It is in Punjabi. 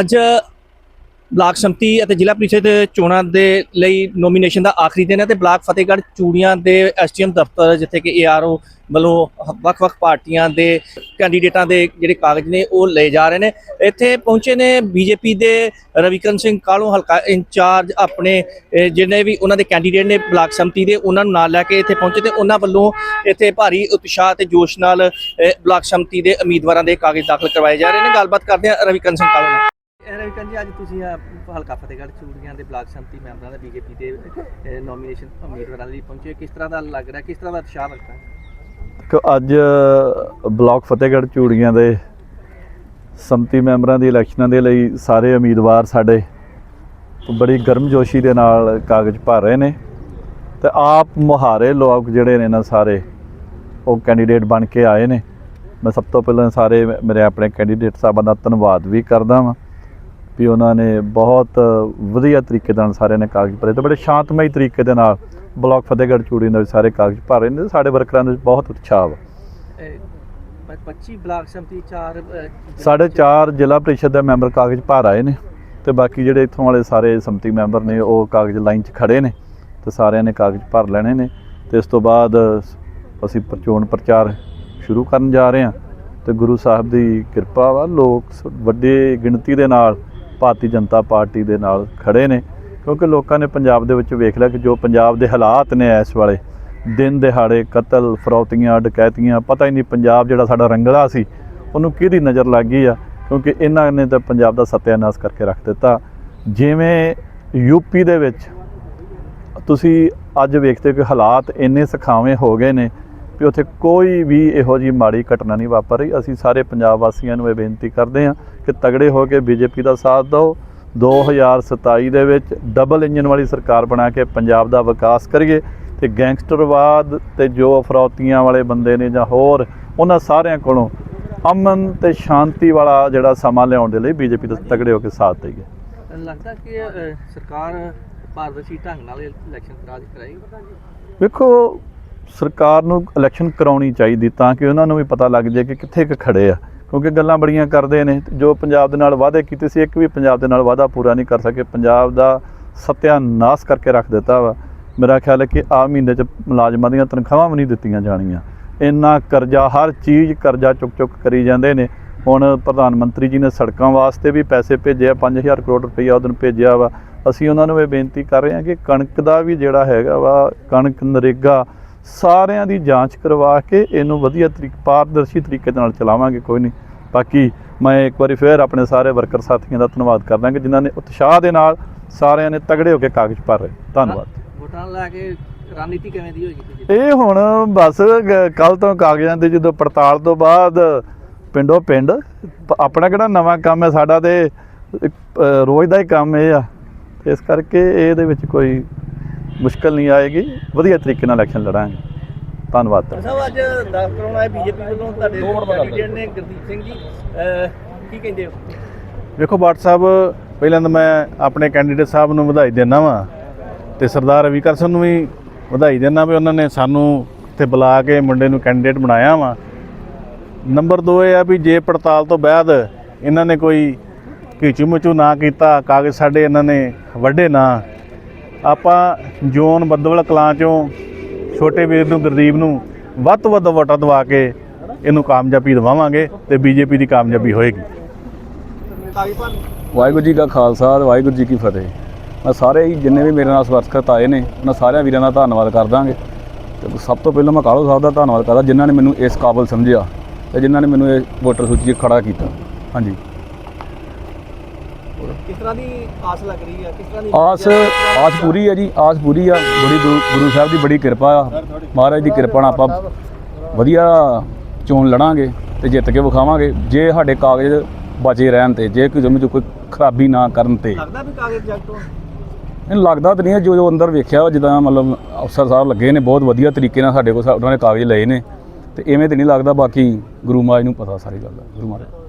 ਅੱਜ ਬਲਾਕ ਸੰਮਤੀ ਅਤੇ ਜ਼ਿਲ੍ਹਾ ਪ੍ਰੀਸ਼ਦ ਚੋਣਾਂ ਦੇ ਲਈ ਨੋਮੀਨੇਸ਼ਨ ਦਾ ਆਖਰੀ ਦਿਨ ਹੈ ਤੇ ਬਲਾਕ ਫਤਿਹਗੜ੍ਹ ਚੂੜੀਆਂ ਦੇ ਐਸਟੀਐਮ ਦਫ਼ਤਰ ਜਿੱਥੇ ਕਿ ਏਆਰਓ ਵੱਲੋਂ ਵੱਖ-ਵੱਖ ਪਾਰਟੀਆਂ ਦੇ ਕੈਂਡੀਡੇਟਾਂ ਦੇ ਜਿਹੜੇ ਕਾਗਜ਼ ਨੇ ਉਹ ਲਏ ਜਾ ਰਹੇ ਨੇ। ਇੱਥੇ ਪਹੁੰਚੇ ਨੇ ਬੀਜੇਪੀ ਦੇ ਰਵੀਕਰਨ ਸਿੰਘ ਕਾਲੋਂ ਹਲਕਾ ਇੰਚਾਰਜ ਆਪਣੇ ਅਹ, ਜਿੰਨੇ ਵੀ ਉਹਨਾਂ ਦੇ ਕੈਂਡੀਡੇਟ ਨੇ ਬਲਾਕ ਸੰਮਤੀ ਦੇ ਉਹਨਾਂ ਨੂੰ ਨਾਲ ਲੈ ਕੇ ਇੱਥੇ ਪਹੁੰਚੇ ਤੇ ਉਹਨਾਂ ਵੱਲੋਂ ਇੱਥੇ ਭਾਰੀ ਉਤਸ਼ਾਹ ਤੇ ਜੋਸ਼ ਨਾਲ ਬਲਾਕ ਸੰਮਤੀ ਦੇ ਉਮੀਦਵਾਰਾਂ ਦੇ ਕਾਗਜ਼ ਦਾਖਲ ਕਰਵਾਏ ਜਾ ਰਹੇ ਨੇ। ਗੱਲਬਾਤ ਕਰਦੇ ਹਾਂ ਰਵੀਕਰਨ ਸਿੰਘ ਕਾਲੋਂ ਨਾਲ ਜੀ ਅੱਜ ਤੁਸੀਂ ਹਲਕਾ ਫਤਿਹਗੜ੍ਹ ਚੂੜੀਆਂ ਦੇ ਬਲਾਕ ਸੰਮਤੀ ਮੈਂਬਰਾਂ ਦਾ ਬੀਜੇਪੀ ਦੇ ਨੋਮੀਨੇਸ਼ਨ ਉਮੀਦਵਾਰਾਂ ਲਈ ਪਹੁੰਚੇ। ਕਿਸ ਤਰ੍ਹਾਂ ਦਾ ਲੱਗ ਰਿਹਾ? ਕਿਸ ਤਰ੍ਹਾਂ ਦਾ ਉਤਸ਼ਾਹ ਲੱਗਦਾ ਹੈ ਅੱਜ ਬਲਾਕ ਫਤਿਹਗੜ੍ਹ ਚੂੜੀਆਂ ਦੇ ਸੰਮਤੀ ਮੈਂਬਰਾਂ ਦੀ ਇਲੈਕਸ਼ਨਾਂ ਦੇ ਲਈ ਸਾਰੇ ਉਮੀਦਵਾਰ ਸਾਡੇ ਬੜੀ ਗਰਮਜੋਸ਼ੀ ਦੇ ਨਾਲ ਕਾਗਜ਼ ਭਰ ਰਹੇ ਨੇ ਤੇ ਆਪ ਮੁਹਾਰੇ ਲੋਕ ਜਿਹੜੇ ਨੇ ਨਾ ਸਾਰੇ, ਉਹ ਕੈਂਡੀਡੇਟ ਬਣ ਕੇ ਆਏ ਨੇ। ਮੈਂ ਸਭ ਤੋਂ ਪਹਿਲਾਂ ਸਾਰੇ ਮੇਰੇ ਆਪਣੇ ਕੈਂਡੀਡੇਟ ਸਾਹਿਬਾਂ ਦਾ ਧੰਨਵਾਦ ਵੀ ਕਰਦਾ ਵਾਂ। ਵੀ ਉਹਨਾਂ ਨੇ ਬਹੁਤ ਵਧੀਆ ਤਰੀਕੇ ਨਾਲ ਸਾਰਿਆਂ ਨੇ ਕਾਗਜ਼ ਭਰੇ ਤੇ ਬੜੇ ਸ਼ਾਂਤਮਈ ਤਰੀਕੇ ਦੇ ਨਾਲ ਬਲਾਕ ਫਤਿਹਗੜ੍ਹ ਚੂੜੀਆਂ ਦੇ ਸਾਰੇ ਕਾਗਜ਼ ਭਰ ਰਹੇ ਨੇ ਸਾਡੇ ਵਰਕਰਾਂ ਦੇ ਵਿੱਚ ਬਹੁਤ ਉਤਸ਼ਾਹ ਵਾ। ਇਹ ਪ- 25 ਬਲਾਕ ਸੰਮਤੀ ਚਾਰ ਅਹ, ਸਾਡੇ ਚਾਰ ਜ਼ਿਲ੍ਹਾ ਪ੍ਰੀਸ਼ਦ ਦੇ ਮੈਂਬਰ ਕਾਗਜ਼ ਭਰ ਆਏ ਨੇ ਤੇ ਬਾਕੀ ਜਿਹੜੇ ਇੱਥੋਂ ਵਾਲੇ ਸਾਰੇ ਸੰਮਤੀ ਮੈਂਬਰ ਨੇ ਉਹ ਕਾਗਜ਼ ਲਾਈਨ 'ਚ ਖੜੇ ਨੇ ਤੇ ਸਾਰਿਆਂ ਨੇ ਕਾਗਜ਼ ਭਰ ਲੈਣੇ ਨੇ ਤੇ ਇਸ ਤੋਂ ਬਾਅਦ ਅਸੀਂ ਪ੍ਰਚੋਣ ਪ੍ਰਚਾਰ ਸ਼ੁਰੂ ਕਰਨ ਜਾ ਰਹੇ ਹਾਂ ਤੇ ਗੁਰੂ ਸਾਹਿਬ ਦੀ ਕਿਰਪਾ ਵਾ ਲੋਕ ਵੱਡੀ ਗਿਣਤੀ ਦੇ ਨਾਲ ਭਾਰਤੀ ਜਨਤਾ ਪਾਰਟੀ ਦੇ ਨਾਲ ਖੜੇ ਨੇ, ਕਿਉਂਕਿ ਲੋਕਾਂ ਨੇ ਪੰਜਾਬ ਦੇ ਵਿੱਚ ਵੇਖ ਲਿਆ ਕਿ ਜੋ ਪੰਜਾਬ ਦੇ ਹਾਲਾਤ ਨੇ ਇਸ ਵੇਲੇ, ਦਿਨ ਦਿਹਾੜੇ ਕਤਲ, ਫਰੌਤੀਆਂ, ਡਕੈਤੀਆਂ, ਪਤਾ ਹੀ ਨਹੀਂ ਪੰਜਾਬ ਜਿਹੜਾ ਸਾਡਾ ਰੰਗਲਾ ਸੀ, ਉਹਨੂੰ ਕਿਹਦੀ ਨਜ਼ਰ ਲੱਗ ਗਈ ਆ, ਕਿਉਂਕਿ ਇਹਨਾਂ ਨੇ ਤਾਂ ਪੰਜਾਬ ਦਾ ਸਤਿਆਨਾਸ਼ ਕਰਕੇ ਰੱਖ ਦਿੱਤਾ। ਜਿਵੇਂ ਯੂਪੀ ਦੇ ਵਿੱਚ ਤੁਸੀਂ ਅੱਜ ਵੇਖਦੇ ਹੋ ਕਿ ਹਾਲਾਤ ਇੰਨੇ ਸਖਾਵੇਂ ਹੋ ਗਏ ਨੇ ਵੀ ਉੱਥੇ ਕੋਈ ਵੀ ਇਹੋ ਜੀ ਮਾੜੀ ਘਟਨਾ ਨਹੀਂ ਵਾਪਰ ਰਹੀ। ਅਸੀਂ ਸਾਰੇ ਪੰਜਾਬ ਵਾਸੀਆਂ ਨੂੰ ਇਹ ਬੇਨਤੀ ਕਰਦੇ ਹਾਂ ਕਿ ਤਗੜੇ ਹੋ ਕੇ ਬੀਜੇਪੀ ਦਾ ਸਾਥ ਦਿਓ। 2027 ਦੇ ਵਿੱਚ ਡਬਲ ਇੰਜਨ ਵਾਲੀ ਸਰਕਾਰ ਬਣਾ ਕੇ ਪੰਜਾਬ ਦਾ ਵਿਕਾਸ ਕਰੀਏ ਤੇ ਗੈਂਗਸਟਰਵਾਦ ਤੇ ਜੋ ਅਫਰੌਤੀਆਂ ਵਾਲੇ ਬੰਦੇ ਨੇ ਜਾਂ ਹੋਰ ਉਹਨਾਂ ਸਾਰਿਆਂ ਕੋਲੋਂ ਅਮਨ ਤੇ ਸ਼ਾਂਤੀ ਵਾਲਾ ਜਿਹੜਾ ਸਮਾਂ ਲਿਆਉਣ ਦੇ ਲਈ ਬੀਜੇਪੀ ਦਾ ਤਗੜੇ ਹੋ ਕੇ ਸਾਥ ਦੇਈਏ। ਲੱਗਦਾ ਕਿ ਸਰਕਾਰ ਪਾਰਦਰਸ਼ੀ ਢੰਗ ਨਾਲ ਇਲੈਕਸ਼ਨ ਕਰਾ ਕਰਾਏਗੀ? ਵੇਖੋ ਸਰਕਾਰ ਨੂੰ ਇਲੈਕਸ਼ਨ ਕਰਾਉਣੀ ਚਾਹੀਦੀ ਤਾਂ ਕਿ ਉਹਨਾਂ ਨੂੰ ਵੀ ਪਤਾ ਲੱਗ ਜਾਏ ਕਿ ਕਿੱਥੇ ਕੁ ਖੜੇ ਆ। ਕਿਉਂਕਿ ਗੱਲਾਂ ਬੜੀਆਂ ਕਰਦੇ ਨੇ, ਜੋ ਪੰਜਾਬ ਦੇ ਨਾਲ ਵਾਅਦੇ ਕੀਤੇ ਸੀ, ਇੱਕ ਵੀ ਪੰਜਾਬ ਦੇ ਨਾਲ ਵਾਅਦਾ ਪੂਰਾ ਨਹੀਂ ਕਰ ਸਕੇ। ਪੰਜਾਬ ਦਾ ਸਤਿਆਨਾਸ਼ ਕਰਕੇ ਰੱਖ ਦਿੱਤਾ ਵਾ। ਮੇਰਾ ਖਿਆਲ ਹੈ ਕਿ ਆ ਮਹੀਨੇ ਚ ਮੁਲਾਜ਼ਮਾਂ ਦੀਆਂ ਤਨਖਾਹਾਂ ਵੀ ਨਹੀਂ ਦਿੱਤੀਆਂ ਜਾਣੀਆਂ। ਇੰਨਾ ਕਰਜ਼ਾ, ਹਰ ਚੀਜ਼ ਕਰਜ਼ਾ ਚੁੱਕ ਚੁੱਕ ਕਰੀ ਜਾਂਦੇ ਨੇ। ਹੁਣ ਪ੍ਰਧਾਨ ਮੰਤਰੀ ਜੀ ਨੇ ਸੜਕਾਂ ਵਾਸਤੇ ਵੀ ਪੈਸੇ ਭੇਜੇ ਆ 5000 ਕਰੋੜ ਰੁਪਈਆ ਉਹਦਨ ਭੇਜਿਆ ਵਾ। ਅਸੀਂ ਉਹਨਾਂ ਨੂੰ ਇਹ ਬੇਨਤੀ ਕਰ ਰਹੇ ਹਾਂ ਕਿ ਕਣਕ ਦਾ ਵੀ ਜਿਹੜਾ ਹੈਗਾ ਵਾ, ਕਣਕ ਨਰੇਗਾ ਸਾਰਿਆਂ ਦੀ ਜਾਂਚ ਕਰਵਾ ਕੇ ਇਹਨੂੰ ਵਧੀਆ ਤਰੀਕੇ ਪਾਰਦਰਸ਼ੀ ਤਰੀਕੇ ਦੇ ਨਾਲ ਚਲਾਵਾਂਗੇ ਕੋਈ ਨਹੀਂ। ਬਾਕੀ ਮੈਂ ਇੱਕ ਵਾਰੀ ਫੇਰ ਆਪਣੇ ਸਾਰੇ ਵਰਕਰ ਸਾਥੀਆਂ ਦਾ ਧੰਨਵਾਦ ਕਰਦਾ ਕਿ ਜਿਨ੍ਹਾਂ ਨੇ ਉਤਸ਼ਾਹ ਦੇ ਨਾਲ ਸਾਰਿਆਂ ਨੇ ਤਗੜੇ ਹੋ ਕੇ ਕਾਗਜ਼ ਭਰ ਰਹੇ ਧੰਨਵਾਦ। ਵੋਟਾਂ ਲੈ ਕੇ ਰਣਨੀਤੀ ਕਿਵੇਂ ਦੀ ਹੋਏਗੀ ਇਹ ਹੁਣ ਬਸ ਕੱਲ ਤੋਂ ਕਾਗਜ਼ਾਂ ਦੀ ਜਦੋਂ ਪੜਤਾਲ ਤੋਂ ਬਾਅਦ ਪਿੰਡੋਂ ਪਿੰਡ ਆਪਣਾ ਕਿਹੜਾ ਨਵਾਂ ਕੰਮ ਹੈ ਸਾਡਾ ਤੇ ਰੋਜ਼ ਦਾ ਹੀ ਕੰਮ ਇਹ ਆ। ਇਸ ਕਰਕੇ ਇਹਦੇ ਵਿੱਚ ਕੋਈ ਮੁਸ਼ਕਲ ਨਹੀਂ ਆਏਗੀ। ਵਧੀਆ ਤਰੀਕੇ ਨਾਲ ਇਲੈਕਸ਼ਨ ਲੜਾਂਗੇ। ਧੰਨਵਾਦ। ਸਾਹਿਬ ਅੱਜ ਦਾਖਲ ਕਰਾਉਣਾ ਹੈ ਬੀਜੇਪੀ ਵੱਲੋਂ ਤੁਹਾਡੇ ਕੈਂਡੀਡੇਟ ਨੇ ਗੁਰਦੀਪ ਸਿੰਘ ਜੀ ਕੀ ਕਹਿੰਦੇ ਹੋ? ਵੇਖੋ ਬਾਟ ਸਾਹਿਬ ਪਹਿਲਾਂ ਤਾਂ ਮੈਂ ਆਪਣੇ ਕੈਂਡੀਡੇਟ ਸਾਹਿਬ ਨੂੰ ਵਧਾਈ ਦਿੰਦਾ ਵਾਂ ਤੇ ਸਰਦਾਰ ਰਵੀ ਕਰਸਨ ਨੂੰ ਵੀ ਵਧਾਈ ਦਿੰਦਾ ਵੀ ਉਹਨਾਂ ਨੇ ਸਾਨੂੰ ਇੱਥੇ ਬੁਲਾ ਕੇ ਮੁੰਡੇ ਨੂੰ ਕੈਂਡੀਡੇਟ ਬਣਾਇਆ ਵਾ। ਨੰਬਰ 2 ਇਹ ਆ ਵੀ ਜੇ ਪੜਤਾਲ ਤੋਂ ਬਾਅਦ ਇਹਨਾਂ ਨੇ ਕੋਈ ਘੀਚੂ ਮਚੂ ਨਾ ਕੀਤਾ ਕਾਗਜ਼ ਸਾਡੇ ਇਹਨਾਂ ਨੇ ਵੱਡੇ ਨਾ ਆਪਾਂ ਜੋਨ ਬੱਦਵਲ ਕਲਾਂ ਚੋਂ ਛੋਟੇ ਵੀਰ ਨੂੰ, ਗੁਰਦੀਪ ਨੂੰ ਵੱਧ ਤੋਂ ਵੱਧ ਵੋਟਾਂ ਦਵਾ ਕੇ ਇਹਨੂੰ ਕਾਮਯਾਬੀ ਦਿਵਾਵਾਂਗੇ ਤੇ ਬੀਜੇਪੀ ਦੀ ਕਾਮਯਾਬੀ ਹੋਏਗੀ। ਵਾਹਿਗੁਰੂ ਜੀ ਕਾ ਖਾਲਸਾ ਵਾਹਿਗੁਰੂ ਜੀ ਕੀ ਫਤਿਹ। ਮੈਂ ਸਾਰੇ ਹੀ ਜਿੰਨੇ ਵੀ ਮੇਰੇ ਨਾਲ ਸਵਰਸਕਤ ਆਏ ਨੇ ਉਹਨਾਂ ਸਾਰਿਆਂ ਵੀਰਾਂ ਦਾ ਧੰਨਵਾਦ ਕਰਦਾਂਗੇ ਤੇ ਸਭ ਤੋਂ ਪਹਿਲਾਂ ਮੈਂ ਕਾਲੋ ਸਾਹਿਬ ਦਾ ਧੰਨਵਾਦ ਕਰਦਾ, ਜਿਨ੍ਹਾਂ ਨੇ ਮੈਨੂੰ ਇਸ ਕਾਬਲ ਸਮਝਿਆ ਤੇ ਜਿਨ੍ਹਾਂ ਨੇ ਮੈਨੂੰ ਇਹ ਵੋਟਰ ਸੂਚੀ 'ਚ ਖੜਾ ਕੀਤਾ। ਹਾਂਜੀ। ਕਿਸ ਤਰ੍ਹਾਂ ਦੀ ਆਸ ਲੱਗ ਰਹੀ ਹੈ ਕਿਸ ਤਰ੍ਹਾਂ ਦੀ ਆਸ ਆਸ ਪੂਰੀ ਹੈ ਜੀ ਆਸ ਪੂਰੀ ਆ। ਬੜੀ ਗੁਰੂ ਗੁਰੂ ਸਾਹਿਬ ਦੀ ਬੜੀ ਕਿਰਪਾ ਆ। ਮਹਾਰਾਜ ਦੀ ਕਿਰਪਾ ਨਾਲ ਆਪਾਂ ਵਧੀਆ ਚੋਣ ਲੜਾਂਗੇ ਤੇ ਜਿੱਤ ਕੇ ਵਿਖਾਵਾਂਗੇ। ਜੇ ਸਾਡੇ ਕਾਗਜ਼ ਬਚੇ ਰਹਿਣ ਤੇ ਜੇ ਕਿਸੇ ਵਿੱਚ ਕੋਈ ਖਰਾਬੀ ਨਾ ਕਰਨ ਤੇ। ਲੱਗਦਾ ਵੀ ਕਾਗਜ਼ ਜੱਟ ਹੋਣ ਇਹਨੂੰ ਲੱਗਦਾ ਤਾਂ ਨਹੀਂ ਹੈ। ਜੋ ਜੋ ਅੰਦਰ ਵੇਖਿਆ ਜਿੱਦਾਂ ਮਤਲਬ ਅਫਸਰ ਸਾਹਿਬ ਲੱਗੇ ਨੇ ਬਹੁਤ ਵਧੀਆ ਤਰੀਕੇ ਨਾਲ ਸਾਡੇ ਕੋਲ ਸਾ- ਉਹਨਾਂ ਨੇ ਕਾਗਜ਼ ਲਏ ਨੇ। ਤੇ ਐਵੇਂ ਤਾਂ ਨਹੀਂ ਲੱਗਦਾ ਬਾਕੀ ਗੁਰੂ ਮਹਾਰਾਜ ਨੂੰ ਪਤਾ ਸਾਰੀ ਗੱਲ ਦਾ। ਗੁਰੂ ਮਹਾਰਾਜ।